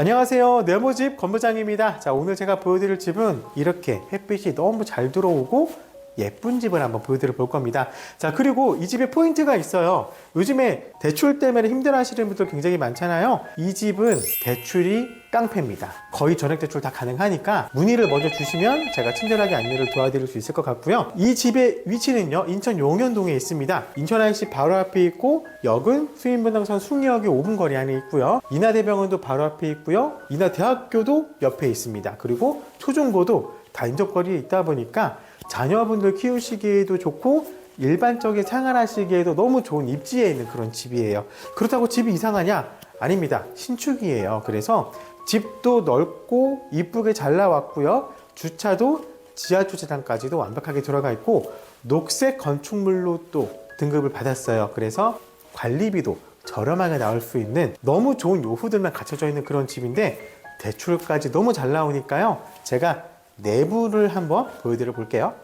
안녕하세요. 네모집 건부장입니다. 자, 오늘 제가 보여드릴 집은 이렇게 햇빛이 너무 잘 들어오고 예쁜 집을 한번 보여드려 볼 겁니다. 자, 그리고 이 집에 포인트가 있어요. 요즘에 대출 때문에 힘들어 하시는 분들 굉장히 많잖아요. 이 집은 대출이 깡패입니다. 거의 전액 대출 다 가능하니까 문의를 먼저 주시면 제가 친절하게 안내를 도와드릴 수 있을 것 같고요. 이 집의 위치는요, 인천 용현동에 있습니다. 인천IC 바로 앞에 있고, 역은 수인분당선 숭이역이 5분 거리 안에 있고요. 인하대병원도 바로 앞에 있고요. 인하대학교도 옆에 있습니다. 그리고 초중고도 다 인접거리에 있다 보니까 자녀분들 키우시기에도 좋고 일반적인 생활하시기에도 너무 좋은 입지에 있는 그런 집이에요. 그렇다고 집이 이상하냐? 아닙니다. 신축이에요. 그래서 집도 넓고 이쁘게 잘 나왔고요. 주차도 지하 주차장까지도 완벽하게 들어가 있고 녹색 건축물로 또 등급을 받았어요. 그래서 관리비도 저렴하게 나올 수 있는 너무 좋은 요소들만 갖춰져 있는 그런 집인데 대출까지 너무 잘 나오니까요. 제가 내부를 한번 보여드려 볼게요.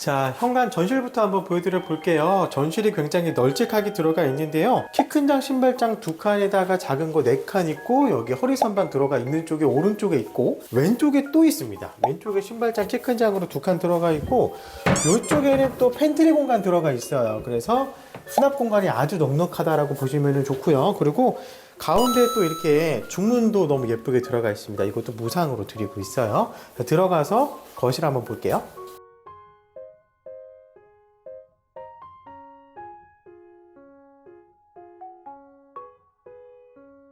자, 현관 전실부터 한번 보여드려 볼게요. 전실이 굉장히 널찍하게 들어가 있는데요. 키 큰 장 신발장 두 칸에다가 작은 거 네 칸 있고 여기 허리 선반 들어가 있는 쪽에 오른쪽에 있고 왼쪽에 또 있습니다. 왼쪽에 신발장 키 큰 장으로 두 칸 들어가 있고 이쪽에는 또 팬트리 공간 들어가 있어요. 그래서 수납 공간이 아주 넉넉하다라고 보시면 좋고요. 그리고 가운데 또 이렇게 중문도 너무 예쁘게 들어가 있습니다. 이것도 무상으로 드리고 있어요. 들어가서 거실 한번 볼게요.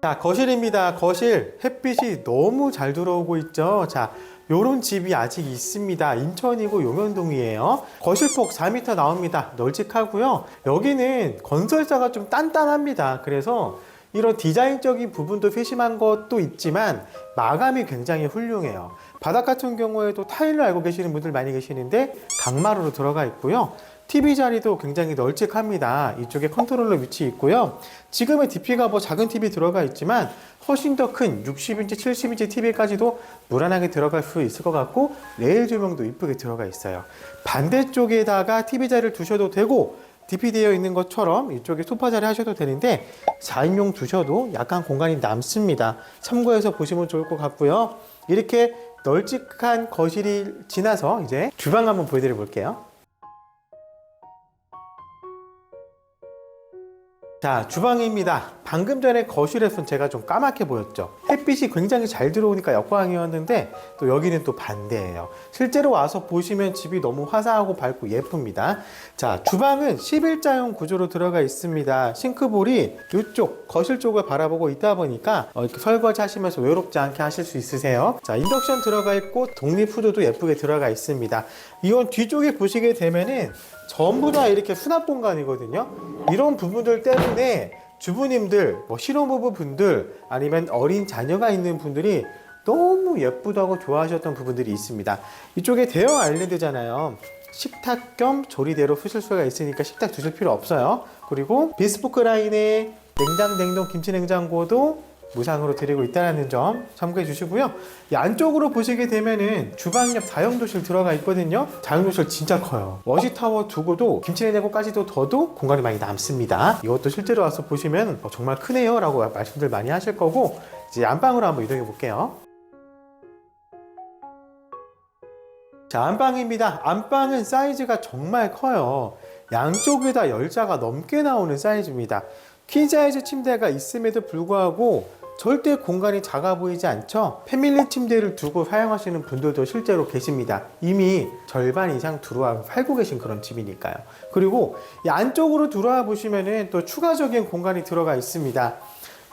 자, 거실입니다. 거실. 햇빛이 너무 잘 들어오고 있죠. 자, 요런 집이 아직 있습니다. 인천이고 용현동이에요. 거실폭 4m 나옵니다. 널찍하고요. 여기는 건설사가 좀 단단합니다. 그래서 이런 디자인적인 부분도 세심한 것도 있지만 마감이 굉장히 훌륭해요. 바닥 같은 경우에도 타일로 알고 계시는 분들 많이 계시는데 강마루로 들어가 있고요. TV 자리도 굉장히 널찍합니다. 이쪽에 컨트롤러 위치 있고요. 지금의 DP가 뭐 작은 TV 들어가 있지만 훨씬 더 큰 60인치, 70인치 TV까지도 무난하게 들어갈 수 있을 것 같고 레일 조명도 이쁘게 들어가 있어요. 반대쪽에다가 TV 자리를 두셔도 되고 DP 되어 있는 것처럼 이쪽에 소파 자리 하셔도 되는데 4인용 두셔도 약간 공간이 남습니다. 참고해서 보시면 좋을 것 같고요. 이렇게 널찍한 거실이 지나서 이제 주방 한번 보여드려 볼게요. 자, 주방입니다. 방금 전에 거실에서는 제가 좀 까맣게 보였죠. 햇빛이 굉장히 잘 들어오니까 역광이었는데 또 여기는 또 반대예요. 실제로 와서 보시면 집이 너무 화사하고 밝고 예쁩니다. 자, 주방은 11자형 구조로 들어가 있습니다. 싱크볼이 이쪽 거실 쪽을 바라보고 있다 보니까 어, 이렇게 설거지 하시면서 외롭지 않게 하실 수 있으세요. 자, 인덕션 들어가 있고 독립 후드도 예쁘게 들어가 있습니다. 이건 뒤쪽에 보시게 되면은 전부 다 이렇게 수납 공간이거든요. 이런 부분들 때문에 주부님들, 뭐 신혼부부 분들, 아니면 어린 자녀가 있는 분들이 너무 예쁘다고 좋아하셨던 부분들이 있습니다. 이쪽에 대형 아일랜드잖아요. 식탁 겸 조리대로 쓰실 수가 있으니까 식탁 두실 필요 없어요. 그리고 비스포크 라인에 냉장, 냉동, 김치 냉장고도 무상으로 드리고 있다는 점 참고해 주시고요. 이 안쪽으로 보시게 되면은 주방 옆 다용도실 들어가 있거든요. 다용도실 진짜 커요. 워시타워 두고도 김치냉장고까지도 더도 공간이 많이 남습니다. 이것도 실제로 와서 보시면 어, 정말 크네요 라고 말씀들 많이 하실 거고 이제 안방으로 한번 이동해 볼게요. 자, 안방입니다. 안방은 사이즈가 정말 커요. 양쪽에다 열자가 넘게 나오는 사이즈입니다. 퀸 사이즈 침대가 있음에도 불구하고 절대 공간이 작아 보이지 않죠? 패밀리 침대를 두고 사용하시는 분들도 실제로 계십니다. 이미 절반 이상 들어와 살고 계신 그런 집이니까요. 그리고 이 안쪽으로 들어와 보시면은 또 추가적인 공간이 들어가 있습니다.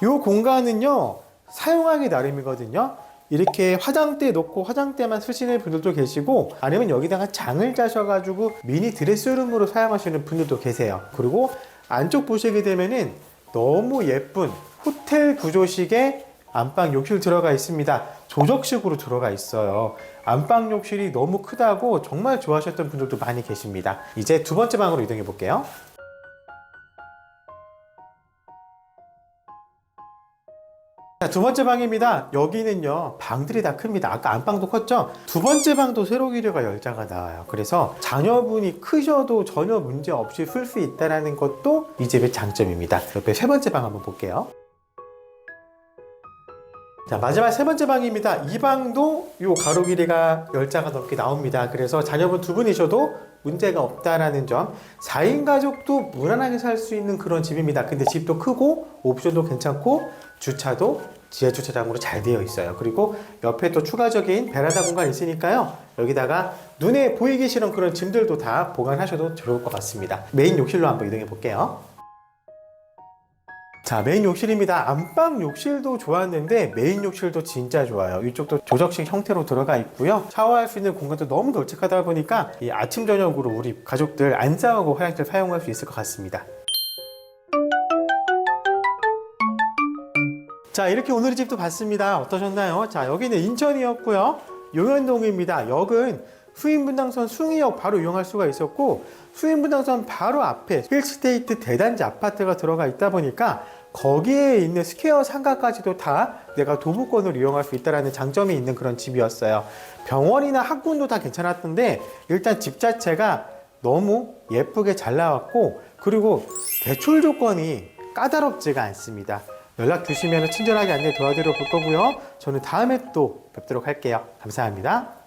이 공간은요, 사용하기 나름이거든요. 이렇게 화장대 놓고 화장대만 쓰시는 분들도 계시고 아니면 여기다가 장을 짜셔가지고 미니 드레스룸으로 사용하시는 분들도 계세요. 그리고 안쪽 보시게 되면은 너무 예쁜 호텔 구조식의 안방 욕실 들어가 있습니다. 조적식으로 들어가 있어요. 안방 욕실이 너무 크다고 정말 좋아하셨던 분들도 많이 계십니다. 이제 두 번째 방으로 이동해 볼게요. 자, 자, 두 번째 방입니다. 여기는요, 방들이 다 큽니다. 아까 안방도 컸죠? 두 번째 방도 세로 기류가 열자가 나와요. 그래서 자녀분이 크셔도 전혀 문제 없이 쓸 수 있다는 것도 이 집의 장점입니다. 옆에 세 번째 방 한번 볼게요. 자, 마지막 세 번째 방입니다. 이 방도 요 가로 길이가 열자가 넘게 나옵니다. 그래서 자녀분 두 분이셔도 문제가 없다라는 점. 4인 가족도 무난하게 살 수 있는 그런 집입니다. 근데 집도 크고 옵션도 괜찮고 주차도 지하 주차장으로 잘 되어 있어요. 그리고 옆에 또 추가적인 베란다 공간 있으니까요. 여기다가 눈에 보이기 싫은 그런 짐들도 다 보관하셔도 좋을 것 같습니다. 메인 욕실로 한번 이동해 볼게요. 자, 메인 욕실입니다. 안방 욕실도 좋았는데 메인 욕실도 진짜 좋아요. 이쪽도 조적식 형태로 들어가 있고요. 샤워할 수 있는 공간도 너무 널찍하다 보니까 이 아침 저녁으로 우리 가족들 안 싸우고 화장실 사용할 수 있을 것 같습니다. 자, 이렇게 오늘의 집도 봤습니다. 어떠셨나요? 자, 여기는 인천이었고요. 용현동입니다. 역은 수인분당선 숭이역 바로 이용할 수가 있었고 수인분당선 바로 앞에 힐스테이트 대단지 아파트가 들어가 있다 보니까 거기에 있는 스퀘어 상가까지도 다 내가 도보권을 이용할 수 있다는 장점이 있는 그런 집이었어요. 병원이나 학군도 다 괜찮았던데 일단 집 자체가 너무 예쁘게 잘 나왔고 그리고 대출 조건이 까다롭지가 않습니다. 연락 주시면 친절하게 안내 도와드려 볼 거고요. 저는 다음에 또 뵙도록 할게요. 감사합니다.